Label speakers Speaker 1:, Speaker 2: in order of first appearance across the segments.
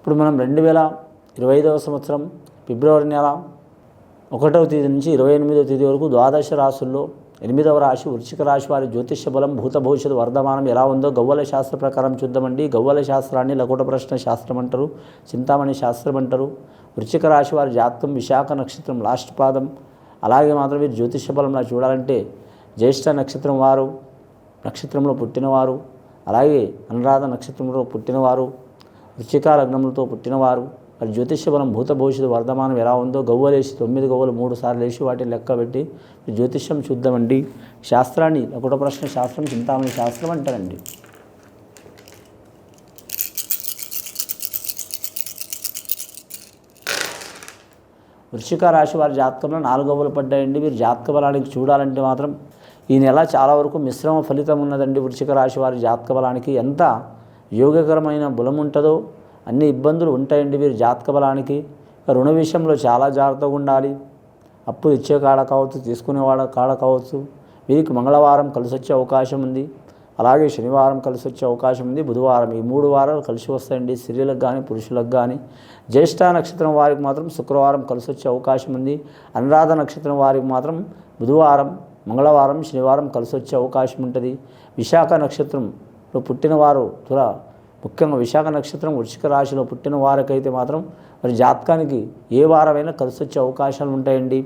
Speaker 1: ఇప్పుడు మనం రెండు వేల ఇరవై ఐదవ సంవత్సరం ఫిబ్రవరి నెల ఒకటవ తేదీ నుంచి ఇరవై ఎనిమిదవ తేదీ వరకు ద్వాదశ రాశుల్లో ఎనిమిదవ రాశి వృశ్చిక రాశి వారి జ్యోతిష్య బలం భూత భవిష్యత్తు వర్ధమానం ఎలా ఉందో గవ్వల శాస్త్ర ప్రకారం చూద్దామండి. గవ్వల శాస్త్రాన్ని లకుట ప్రశ్న శాస్త్రం అంటారు చింతామణి శాస్త్రం అంటారు. వృశ్చిక రాశి వారి జాతకం విశాఖ నక్షత్రం లాస్ట్ పాదం. అలాగే మాత్రం మీరు జ్యోతిష్య బలంలా చూడాలంటే జ్యేష్ఠ నక్షత్రం వారు నక్షత్రంలో పుట్టినవారు అలాగే అనురాధ నక్షత్రంలో పుట్టినవారు వృచ్చిక లగ్నములతో పుట్టినవారు. వారి జ్యోతిష్య బలం భూత భవిష్యత్తు వర్ధమానం ఎలా ఉందో గవ్వలేసి తొమ్మిది గవ్వలు మూడు సార్లు వేసి వాటిని లెక్క పెట్టి జ్యోతిష్యం చూద్దామండి శాస్త్రాన్ని ఒకటో ప్రశ్న శాస్త్రం చింతామణి శాస్త్రం అంటారండి. వృషిక రాశి వారి జాతకంలో నాలుగు గవ్వలు పడ్డాయండి. మీరు జాతక బలానికి చూడాలంటే మాత్రం ఈ నెల చాలా వరకు మిశ్రమ ఫలితం ఉన్నదండి వృషిక రాశి వారి జాతక బలానికి. ఎంత యోగకరమైన బలం ఉంటుందో అన్ని ఇబ్బందులు ఉంటాయండి వీరి జాతక బలానికి. రుణ విషయంలో చాలా జాగ్రత్తగా ఉండాలి. అప్పు ఇచ్చే కాడ కావచ్చు తీసుకునే వాడ కాడ కావచ్చు. వీరికి మంగళవారం కలిసి వచ్చే అవకాశం ఉంది. అలాగే శనివారం కలిసి వచ్చే అవకాశం ఉంది. బుధవారం ఈ మూడు వారాలు కలిసి వస్తాయండి. స్త్రీలకు కానీ పురుషులకు కానీ జ్యేష్ఠ నక్షత్రం వారికి మాత్రం శుక్రవారం కలిసి వచ్చే అవకాశం ఉంది. అనురాధ నక్షత్రం వారికి మాత్రం బుధవారం మంగళవారం శనివారం కలిసి వచ్చే అవకాశం ఉంటుంది. విశాఖ నక్షత్రం లో పుట్టినవారు తుల ముఖ్యంగా విశాఖ నక్షత్రం వృషిక రాశిలో పుట్టిన వారికైతే మాత్రం మరి జాతకానికి ఏ వారమైనా కలిసి వచ్చే అవకాశాలు ఉంటాయండి.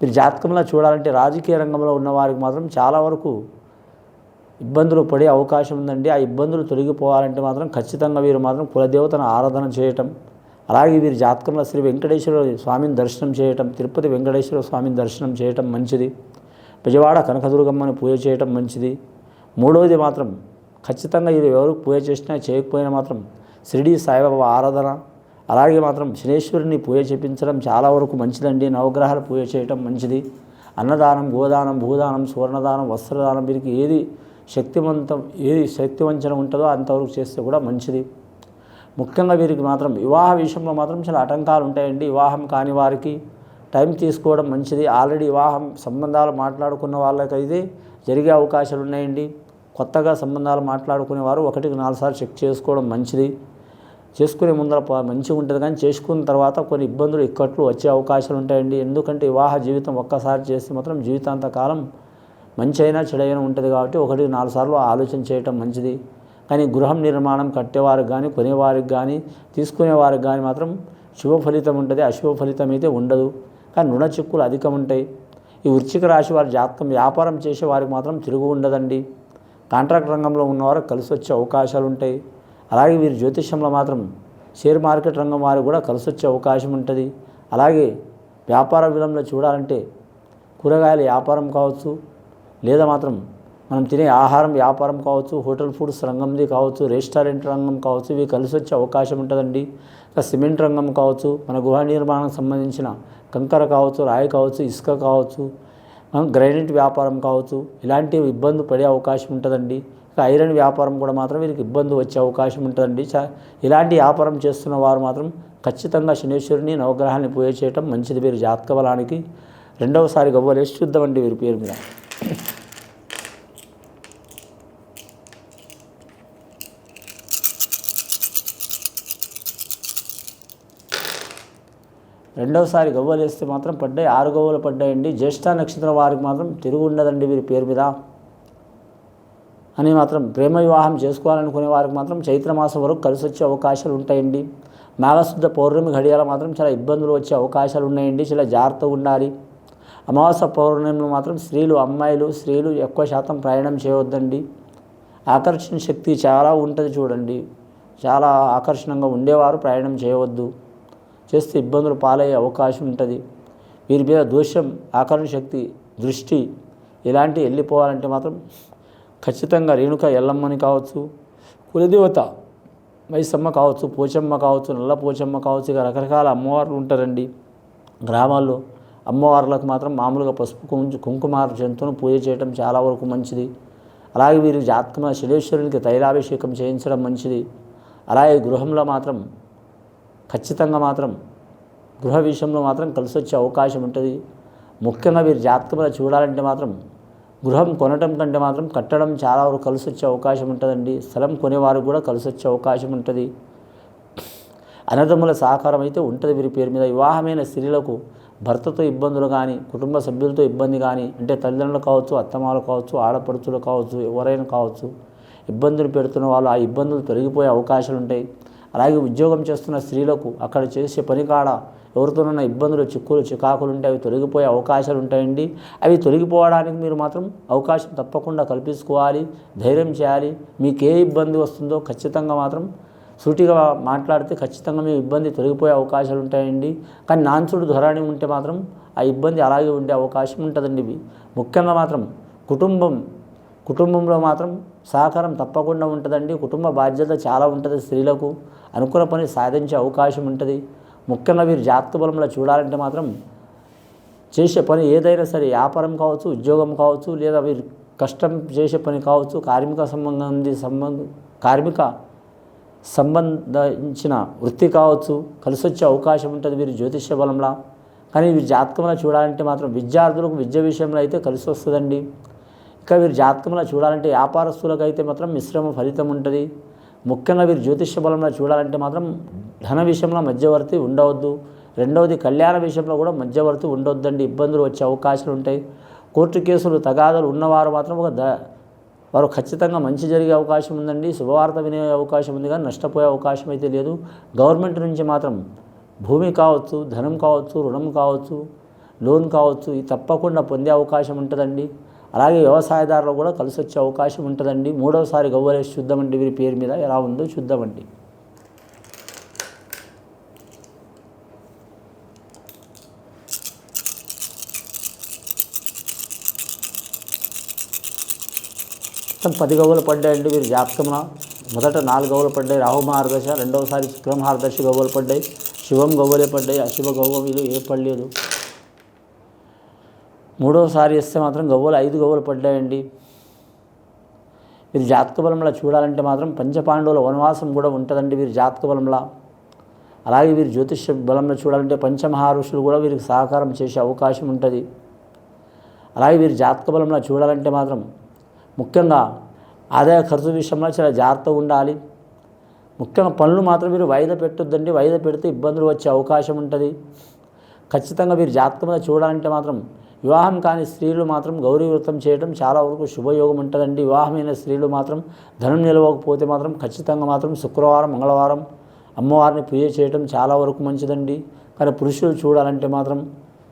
Speaker 1: మీరు జాతకంలో చూడాలంటే రాజకీయ రంగంలో ఉన్న వారికి మాత్రం చాలా వరకు ఇబ్బందులు పడే అవకాశం ఉందండి. ఆ ఇబ్బందులు తొలగిపోవాలంటే మాత్రం ఖచ్చితంగా వీరు మాత్రం కులదేవతను ఆరాధన చేయటం అలాగే వీరి జాతకంలో శ్రీ వెంకటేశ్వర స్వామిని దర్శనం చేయటం తిరుపతి వెంకటేశ్వర స్వామిని దర్శనం చేయటం మంచిది. విజయవాడ కనకదుర్గమ్మని పూజ చేయటం మంచిది. మూడవది మాత్రం ఖచ్చితంగా ఇది ఎవరు పూజ చేసినా చేయకపోయినా మాత్రం షిరిడి సాయిబాబా ఆరాధన. అలాగే మాత్రం శనేశ్వరుని పూజ చేపించడం చాలా వరకు మంచిదండి. నవగ్రహాలు పూజ చేయటం మంచిది. అన్నదానం గోదానం భూదానం సువర్ణదానం వస్త్రదానం వీరికి ఏది శక్తివంతం ఏది శక్తివంచన ఉంటుందో అంతవరకు చేస్తే కూడా మంచిది. ముఖ్యంగా వీరికి మాత్రం వివాహ విషయంలో మాత్రం చాలా ఆటంకాలు ఉంటాయండి. వివాహం కాని వారికి టైం తీసుకోవడం మంచిది. ఆల్రెడీ వివాహం సంబంధాలు మాట్లాడుకున్న వాళ్ళకైతే జరిగే అవకాశాలు ఉన్నాయండి. కొత్తగా సంబంధాలు మాట్లాడుకునేవారు ఒకటికి నాలుగు సార్లు చెక్ చేసుకోవడం మంచిది. చేసుకునే ముందర మంచిగా ఉంటుంది కానీ చేసుకున్న తర్వాత కొన్ని ఇబ్బందులు ఇక్కట్లు వచ్చే అవకాశాలు ఉంటాయండి. ఎందుకంటే వివాహ జీవితం ఒక్కసారి చేస్తే మాత్రం జీవితాంత కాలం మంచి అయినా చెడైనా ఉంటుంది కాబట్టి ఒకటికి నాలుగు సార్లు ఆలోచన చేయటం మంచిది. కానీ గృహం నిర్మాణం కట్టేవారికి కానీ కొనేవారికి కానీ తీసుకునేవారికి కానీ మాత్రం శుభ ఫలితం ఉంటుంది. అశుభ ఫలితం అయితే ఉండదు. కానీ రుణ చిక్కులు అధికం ఉంటాయి. ఈ వృశ్చిక రాశి వారి జాతకం వ్యాపారం చేసే వారికి మాత్రం తిరుగు ఉండదండి. కాంట్రాక్ట్ రంగంలో ఉన్నవారు కలిసి వచ్చే అవకాశాలు ఉంటాయి అలాగే వీరి జ్యోతిష్యంలో మాత్రం షేర్ మార్కెట్ రంగం వారికి కూడా కలిసి వచ్చే అవకాశం ఉంటుంది. అలాగే వ్యాపార విలంలో చూడాలంటే కూరగాయల వ్యాపారం కావచ్చు లేదా మాత్రం మనం తినే ఆహారం వ్యాపారం కావచ్చు హోటల్ ఫుడ్స్ రంగంది కావచ్చు రెస్టారెంట్ రంగం కావచ్చు ఇవి కలిసి వచ్చే అవకాశం ఉంటుందండి. ఇంకా సిమెంట్ రంగం కావచ్చు మన గృహ నిర్మాణానికి సంబంధించిన కంకర కావచ్చు రాయి కావచ్చు ఇసుక కావచ్చు గ్రైనేట్ వ్యాపారం కావచ్చు ఇలాంటి ఇబ్బంది పడే అవకాశం ఉంటుందండి. ఐరన్ వ్యాపారం కూడా మాత్రం వీరికి ఇబ్బంది వచ్చే అవకాశం ఉంటుందండి. చా ఇలాంటి వ్యాపారం చేస్తున్న వారు మాత్రం ఖచ్చితంగా శనేశ్వరుని నవగ్రహాన్ని పూజ చేయటం మంచిది. వీరి జాతక బలానికి రెండవసారి గవ్వలేసి చూద్దామండి వీరి పేరు మీద. రెండవసారి గవ్వలు వేస్తే మాత్రం పడ్డాయి ఆరు గవ్వలు పడ్డాయండి. జ్యేష్ఠ నక్షత్రం వారికి మాత్రం తిరుగు ఉండదండి వీరి పేరు మీద. అని మాత్రం ప్రేమ వివాహం చేసుకోవాలనుకునే వారికి మాత్రం చైత్రమాసం వరకు కలిసి వచ్చే అవకాశాలు ఉంటాయండి. మాఘశుద్ధ పౌర్ణమి ఘడియాల మాత్రం చాలా ఇబ్బందులు వచ్చే అవకాశాలు ఉన్నాయండి. చాలా జాగ్రత్తగా ఉండాలి. అమావాస్య పౌర్ణమిలో మాత్రం స్త్రీలు అమ్మాయిలు స్త్రీలు ఎక్కువ శాతం ప్రయాణం చేయవద్దండి. ఆకర్షణ శక్తి చాలా ఉంటుంది చూడండి. చాలా ఆకర్షణంగా ఉండేవారు ప్రయాణం చేయవద్దు. చేస్తే ఇబ్బందులు పాలయ్యే అవకాశం ఉంటుంది. వీరి మీద దోషం ఆకరణ శక్తి దృష్టి ఇలాంటివి వెళ్ళిపోవాలంటే మాత్రం ఖచ్చితంగా రేణుక ఎల్లమ్మని కావచ్చు కులదేవత మైసమ్మ కావచ్చు పోచమ్మ కావచ్చు నల్ల పోచమ్మ కావచ్చు ఇక రకరకాల అమ్మవార్లు ఉంటారండి. గ్రామాల్లో అమ్మవార్లకు మాత్రం మామూలుగా పసుపు కుంకు కుంకుమ జంతువును పూజ చేయడం చాలా వరకు మంచిది. అలాగే వీరి జాతకమ శిలేశ్వరునికి తైలాభిషేకం చేయించడం మంచిది. అలాగే గృహంలో మాత్రం ఖచ్చితంగా మాత్రం గృహ విషయంలో మాత్రం కలిసి వచ్చే అవకాశం ఉంటుంది. ముఖ్యంగా వీరి జాతకంలో చూడాలంటే మాత్రం గృహం కొనటం కంటే మాత్రం కట్టడం చాలా వరకు కలిసి వచ్చే అవకాశం ఉంటుందండి. స్థలం కొనేవారు కూడా కలిసి వచ్చే అవకాశం ఉంటుంది. అన్నదమ్ముల సహకారం అయితే ఉంటుంది వీరి పేరు మీద. వివాహమైన స్త్రీలకు భర్తతో ఇబ్బందులు కానీ కుటుంబ సభ్యులతో ఇబ్బంది కానీ అంటే తల్లిదండ్రులు కావచ్చు అత్తమాలు కావచ్చు ఆడపడుచులు కావచ్చు ఎవరైనా కావచ్చు ఇబ్బందులు పెడుతున్న వాళ్ళు ఆ ఇబ్బందులు తొలగిపోయే అవకాశాలు ఉంటాయి అలాగే ఉద్యోగం చేస్తున్న స్త్రీలకు అక్కడ చేసే పని కాడ ఎవరితోనన్నా ఇబ్బందులు చిక్కులు చికాకులు ఉంటే అవి తొలగిపోయే అవకాశాలు ఉంటాయండి. అవి తొలగిపోవడానికి మీరు మాత్రం అవకాశం తప్పకుండా కల్పించుకోవాలి ధైర్యం చేయాలి. మీకు ఏ ఇబ్బంది వస్తుందో ఖచ్చితంగా మాత్రం సూటిగా మాట్లాడితే ఖచ్చితంగా మీ ఇబ్బంది తొలగిపోయే అవకాశాలు ఉంటాయండి. కానీ నాన్సుడు ధోరణి ఉంటే మాత్రం ఆ ఇబ్బంది అలాగే ఉండే అవకాశం ఉంటుందండి. ఇవి ముఖ్యంగా మాత్రం కుటుంబం కుటుంబంలో మాత్రం సహకారం తప్పకుండా ఉంటుందండి. కుటుంబ బాధ్యత చాలా ఉంటుంది స్త్రీలకు. అనుకున్న పని సాధించే అవకాశం ఉంటుంది. ముఖ్యంగా వీరు జాతక బలంలో చూడాలంటే మాత్రం చేసే పని ఏదైనా సరే వ్యాపారం కావచ్చు ఉద్యోగం కావచ్చు లేదా వీరు కష్టం చేసే పని కావచ్చు కార్మిక సంబంధి సంబంధ కార్మిక సంబంధించిన వృత్తి కావచ్చు కలిసి వచ్చే అవకాశం ఉంటుంది వీరి జ్యోతిష్య బలంలో. కానీ వీరి జాతకంలో చూడాలంటే మాత్రం విద్యార్థులకు విద్య విషయంలో అయితే కలిసి వస్తుందండి ఇంకా వీరి జాతకంలో చూడాలంటే వ్యాపారస్తులకు అయితే మాత్రం మిశ్రమ ఫలితం ఉంటుంది. ముఖ్యంగా వీరు జ్యోతిష్య బలంలో చూడాలంటే మాత్రం ధన విషయంలో మధ్యవర్తి ఉండవద్దు. రెండవది కళ్యాణ విషయంలో కూడా మధ్యవర్తి ఉండొద్దండి. ఇబ్బందులు వచ్చే అవకాశాలు ఉంటాయి. కోర్టు కేసులు తగాదాలు ఉన్నవారు మాత్రం ఒక ద వారు ఖచ్చితంగా మంచి జరిగే అవకాశం ఉందండి. శుభవార్త వినే అవకాశం ఉంది కానీ నష్టపోయే అవకాశం అయితే లేదు. గవర్నమెంట్ నుంచి మాత్రం భూమి కావచ్చు ధనం కావచ్చు రుణం కావచ్చు లోన్ కావచ్చు ఇది తప్పకుండా పొందే అవకాశం ఉంటుందండి. అలాగే వ్యవసాయదారులు కూడా కలిసి వచ్చే అవకాశం ఉంటుందండి. మూడవసారి గవ్వలేసి చూద్దామండి వీరి పేరు మీద. ఎలా ఉందో చూద్దామండి మొత్తం పది గవ్వలు పడ్డాయండి వీరి జాతకమున. మొదట నాలుగు గవ్వలు పడ్డాయి. రాహుమహారదశ రెండవసారి శుక్ర గవ్వలు పడ్డాయి. శివం గవ్వలే పడ్డాయి. అశివ గవ్వలు ఏ పడలేదు. మూడవసారి ఇస్తే మాత్రం గవ్వలు ఐదు గవ్వలు పడ్డాయండి. వీరి జాతక బలంలో చూడాలంటే మాత్రం పంచపాండవుల వనవాసం కూడా ఉంటుందండి వీరి జాతక బలంలో. అలాగే వీరి జ్యోతిష్య బలంలో చూడాలంటే పంచమహారుషులు కూడా వీరికి సహకారం చేసే అవకాశం ఉంటుంది. అలాగే వీరి జాతక బలంలో చూడాలంటే మాత్రం ముఖ్యంగా ఆదాయ ఖర్చు విషయంలో చాలా జాగ్రత్తగా ఉండాలి. ముఖ్యంగా పనులు మాత్రం మీరు వాయిదా పెట్టొద్దండి. వాయిదా పెడితే ఇబ్బందులు వచ్చే అవకాశం ఉంటుంది. ఖచ్చితంగా మీరు జాతకంలో చూడాలంటే మాత్రం వివాహం కాని స్త్రీలు మాత్రం గౌరీ వ్రతం చేయడం చాలా వరకు శుభయోగం ఉంటుందండి. వివాహమైన స్త్రీలు మాత్రం ధనం నిలవకపోతే మాత్రం ఖచ్చితంగా మాత్రం శుక్రవారం మంగళవారం అమ్మవారిని పూజ చేయడం చాలా వరకు మంచిదండి. కానీ పురుషులు చూడాలంటే మాత్రం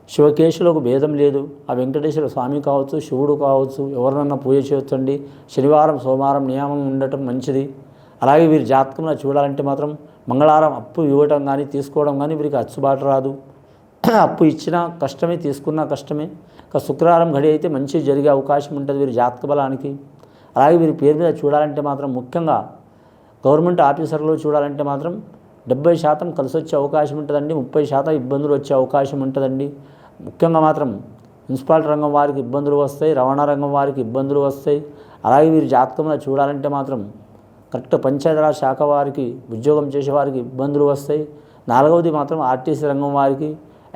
Speaker 1: శివకేశులకు భేదం లేదు. ఆ వెంకటేశ్వర స్వామి కావచ్చు శివుడు కావచ్చు ఎవరినన్నా పూజ చేయొచ్చండి. శనివారం సోమవారం నియమం ఉండటం మంచిది. అలాగే వీరి జాతకంలో చూడాలంటే మాత్రం మంగళవారం అప్పు ఇవ్వటం కానీ తీసుకోవడం కానీ వీరికి అచ్చుబాటు రాదు. అప్పు ఇచ్చినా కష్టమే తీసుకున్నా కష్టమే. శుక్రవారం గడి అయితే మంచి జరిగే అవకాశం ఉంటుంది వీరి జాతక బలానికి. అలాగే వీరి పేరు మీద చూడాలంటే మాత్రం ముఖ్యంగా గవర్నమెంట్ ఆఫీసర్లు చూడాలంటే మాత్రం డెబ్బై శాతం కలిసి వచ్చే అవకాశం ఉంటుందండి. ముప్పై శాతం ఇబ్బందులు వచ్చే అవకాశం ఉంటుందండి. ముఖ్యంగా మాత్రం మున్సిపాలిటీ రంగం వారికి ఇబ్బందులు వస్తాయి రవాణా రంగం వారికి ఇబ్బందులు వస్తాయి. అలాగే వీరి జాతకంలో చూడాలంటే మాత్రం కరెక్ట్ పంచాయతీరాజ్ శాఖ వారికి ఉద్యోగం చేసే వారికి ఇబ్బందులు వస్తాయి. నాలుగవది మాత్రం ఆర్టీసీ రంగం వారికి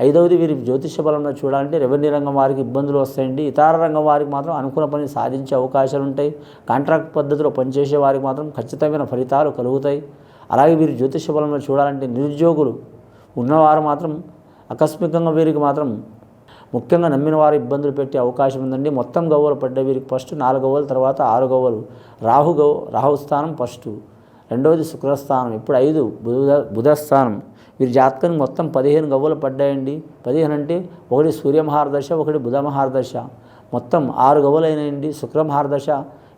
Speaker 1: ఐదవది వీరి జ్యోతిష బలంలో చూడాలంటే రెవెన్యూ రంగం వారికి ఇబ్బందులు వస్తాయండి. ఇతర రంగం వారికి మాత్రం అనుకున్న పని సాధించే అవకాశాలు ఉంటాయి. కాంట్రాక్ట్ పద్ధతిలో పనిచేసే వారికి మాత్రం ఖచ్చితమైన ఫలితాలు కలుగుతాయి. అలాగే వీరి జ్యోతిష బలంలో చూడాలంటే నిరుద్యోగులు ఉన్నవారు మాత్రం ఆకస్మికంగా వీరికి మాత్రం ముఖ్యంగా నమ్మిన వారు ఇబ్బందులు పెట్టే అవకాశం ఉందండి. మొత్తం గవ్వలు పడ్డ వీరికి ఫస్ట్ నాలుగు గవ్వలు తర్వాత ఆరు గవ్వలు. రాహు గవ్ రాహు స్థానం ఫస్ట్. రెండవది శుక్రస్థానం. ఇప్పుడు ఐదు బుధ బుధస్థానం. వీరి జాతకం మొత్తం పదిహేను గవ్వలు పడ్డాయండి. పదిహేను అంటే ఒకటి సూర్యమహారదశ ఒకటి బుధమహారదశ మొత్తం ఆరు గవ్వలైనాయండి. శుక్రమహారదశ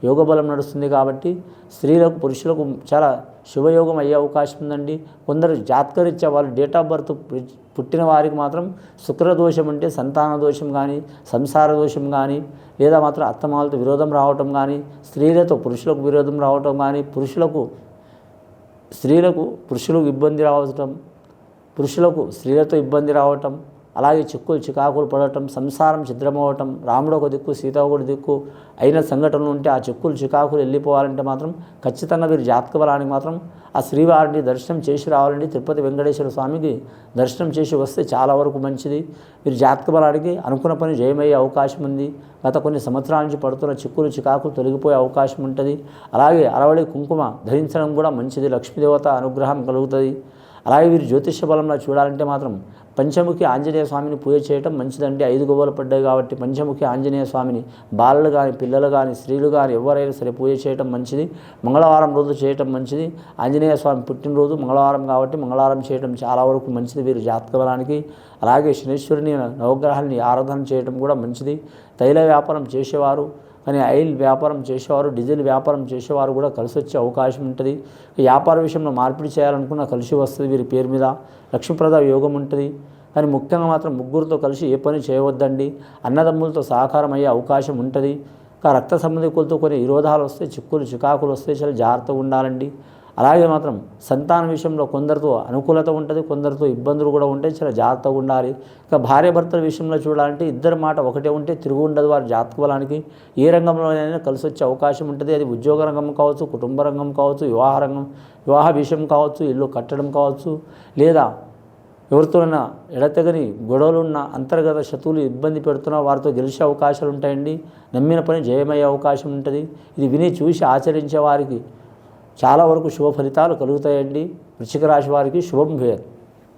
Speaker 1: యోగ బలం నడుస్తుంది కాబట్టి స్త్రీలకు పురుషులకు చాలా శుభయోగం అయ్యే అవకాశం ఉందండి. కొందరు జాతకరీత్యా వాళ్ళు డేట్ ఆఫ్ బర్త్ పుట్టిన వారికి మాత్రం శుక్రదోషం అంటే సంతాన దోషం కానీ సంసార దోషం కానీ లేదా మాత్రం అత్తమాలతో విరోధం రావటం కానీ స్త్రీలతో పురుషులకు విరోధం రావటం కానీ పురుషులకు స్త్రీలకు పురుషులకు ఇబ్బంది రావటం పురుషులకు స్త్రీలతో ఇబ్బంది రావటం అలాగే చిక్కులు చికాకులు పడటం సంసారం ఛిద్రమవటం రాముడు ఒక దిక్కు సీత ఒక దిక్కు అయిన సంఘటనలు ఉంటే ఆ చిక్కులు చికాకులు వెళ్ళిపోవాలంటే మాత్రం ఖచ్చితంగా వీరి జాతక బలానికి మాత్రం ఆ శ్రీవారిని దర్శనం చేసి రావాలండి. తిరుపతి వెంకటేశ్వర స్వామికి దర్శనం చేసి వస్తే చాలా వరకు మంచిది. వీరి జాతక బలానికి అనుకున్న పని జయమయ్యే అవకాశం ఉంది. గత కొన్ని సంవత్సరాల నుంచి పడుతున్న చిక్కులు చికాకులు తొలగిపోయే అవకాశం ఉంటుంది. అలాగే అరవడి కుంకుమ ధరించడం కూడా మంచిది. లక్ష్మీదేవత అనుగ్రహం కలుగుతుంది. అలాగే వీరు జ్యోతిష్య బలంలో చూడాలంటే మాత్రం పంచముఖి ఆంజనేయ స్వామిని పూజ చేయటం మంచిదండి. ఐదు గోవలు పడ్డాయి కాబట్టి పంచముఖి ఆంజనేయ స్వామిని బాలలు కానీ పిల్లలు కానీ స్త్రీలు కానీ ఎవరైనా సరే పూజ చేయటం మంచిది. మంగళవారం రోజు చేయటం మంచిది. ఆంజనేయ స్వామి పుట్టినరోజు మంగళవారం కాబట్టి మంగళవారం చేయటం చాలా వరకు మంచిది వీరు జాతక బలానికి. అలాగే శనీశ్వరుని నవగ్రహాన్ని ఆరాధన చేయటం కూడా మంచిది. తైల వ్యాపారం చేసేవారు. కానీ ఆయిల్ వ్యాపారం చేసేవారు డీజిల్ వ్యాపారం చేసేవారు కూడా కలిసి వచ్చే అవకాశం ఉంటుంది. వ్యాపార విషయంలో మార్పిడి చేయాలనుకున్నా కలిసి వస్తుంది వీరి పేరు మీద. లక్ష్మీప్రద యోగం ఉంటుంది. కానీ ముఖ్యంగా మాత్రం ముగ్గురితో కలిసి ఏ పని చేయవద్దండి. అన్నదమ్ములతో సహకారం అయ్యే అవకాశం ఉంటుంది. రక్త సంబంధికులతో కొన్ని విరోధాలు వస్తే చిక్కులు చికాకులు వస్తే చాలా జాగ్రత్తగా ఉండాలండి. అలాగే మాత్రం సంతాన విషయంలో కొందరితో అనుకూలత ఉంటుంది కొందరితో ఇబ్బందులు కూడా ఉంటాయి చాలా జాగ్రత్తగా ఉండాలి. ఇక భార్య భర్తల విషయంలో చూడాలంటే ఇద్దరి మాట ఒకటే ఉంటే తిరుగు ఉండదు వారి జాతక బలానికి. ఏ రంగంలోనైనా కలిసి వచ్చే అవకాశం ఉంటుంది. అది ఉద్యోగ రంగం కావచ్చు కుటుంబ రంగం కావచ్చు వివాహ రంగం వివాహ విషయం కావచ్చు ఇల్లు కట్టడం కావచ్చు లేదా ఎవరితోనైనా ఎడతెగని గొడవలున్న అంతర్గత శత్రువులు ఇబ్బంది పెడుతున్నా వారితో గెలిచే అవకాశాలు ఉంటాయండి. నమ్మిన పని జయమయ్యే అవకాశం ఉంటుంది. ఇది విని చూసి ఆచరించే వారికి చాలా వరకు శుభ ఫలితాలు కలుగుతాయండి. వృశ్చిక రాశి వారికి శుభం భేయదు